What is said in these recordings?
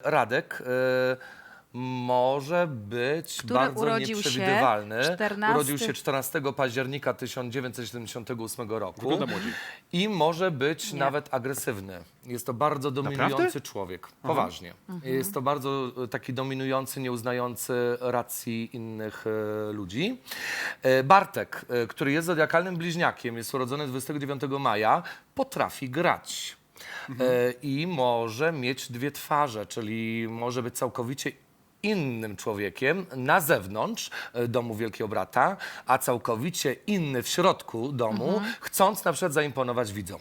Radek e, może być Który bardzo urodził się nieprzewidywalny. 14 Urodził się 14 października 1978 roku. Wygląda młodziej. I może być Nie. nawet agresywny. Jest to bardzo dominujący Naprawdę? człowiek. Poważnie. Jest to bardzo e, taki dominujący, nieuznający racji innych e, ludzi. E, Bartek, który jest zodiakalnym bliźniakiem, jest urodzony 29 maja, potrafi grać. E, I może mieć dwie twarze, czyli może być całkowicie innym człowiekiem na zewnątrz e, domu Wielkiego Brata, a całkowicie inny w środku domu, chcąc na przykład zaimponować widzom.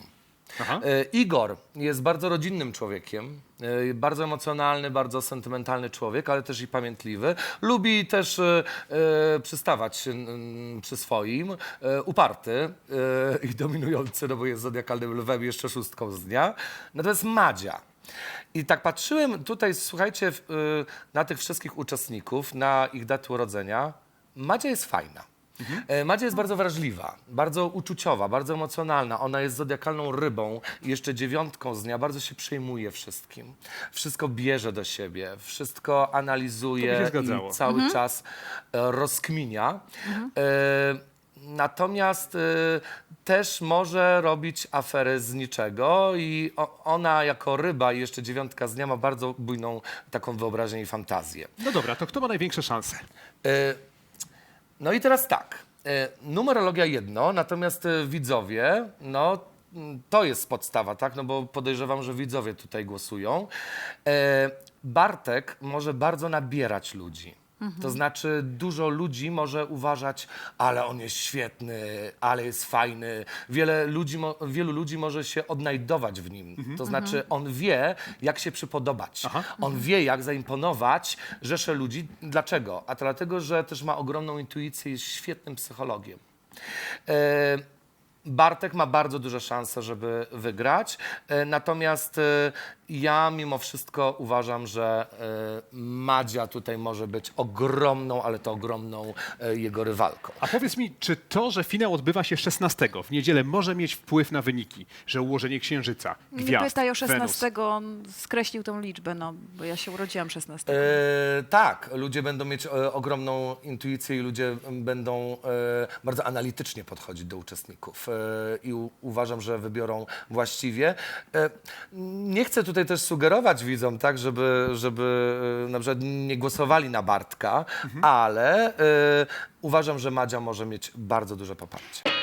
Aha. E, Igor jest bardzo rodzinnym człowiekiem, e, bardzo emocjonalny, bardzo sentymentalny człowiek, ale też i pamiętliwy. Lubi też e, e, przystawać mm, przy swoim, e, uparty e, i dominujący, no bo jest zodiakalnym lwem, jeszcze szóstką z dnia. Natomiast Madzia. I tak patrzyłem tutaj, słuchajcie, e, na tych wszystkich uczestników, na ich daty urodzenia. Madzia jest fajna. E, Madzia jest bardzo wrażliwa, bardzo uczuciowa, bardzo emocjonalna. Ona jest zodiakalną rybą i jeszcze dziewiątką z dnia. Bardzo się przejmuje wszystkim. Wszystko bierze do siebie, wszystko analizuje i cały czas e, rozkminia. E, Natomiast też może robić afery z niczego i o, ona jako ryba i jeszcze dziewiątka z dnia ma bardzo bujną taką wyobraźnię i fantazję. No dobra, to kto ma największe szanse? No i teraz tak. e, Numerologia jedno, natomiast e, widzowie, no mm, to jest podstawa, tak? No bo podejrzewam, że widzowie tutaj głosują. E, Bartek może bardzo nabierać ludzi. To znaczy, dużo ludzi może uważać, ale on jest świetny, ale jest fajny. Wiele ludzi, mo- wielu ludzi może się odnajdować w nim. To znaczy, on wie, jak się przypodobać. On wie, jak zaimponować rzesze ludzi. Dlaczego? A to dlatego, że też ma ogromną intuicję i jest świetnym psychologiem. E, Bartek ma bardzo duże szanse, żeby wygrać. E, Natomiast e, ja mimo wszystko uważam, że e, Madzia tutaj może być ogromną, ale to ogromną jego rywalką. A powiedz mi, czy to, że finał odbywa się 16 w niedzielę, może mieć wpływ na wyniki? Że ułożenie księżyca, Nie gwiazd, pytaj o Wenus. 16, on skreślił tą liczbę, no, bo ja się urodziłam 16. E, tak, ludzie będą mieć e, ogromną intuicję i ludzie będą e, bardzo analitycznie podchodzić do uczestników e, i u, uważam, że wybiorą właściwie. E, nie chcę tutaj też sugerować widzom, tak, żeby, żeby e, na przykład nie głosowali na Bartka, ale e, uważam, że Madzia może mieć bardzo duże poparcie.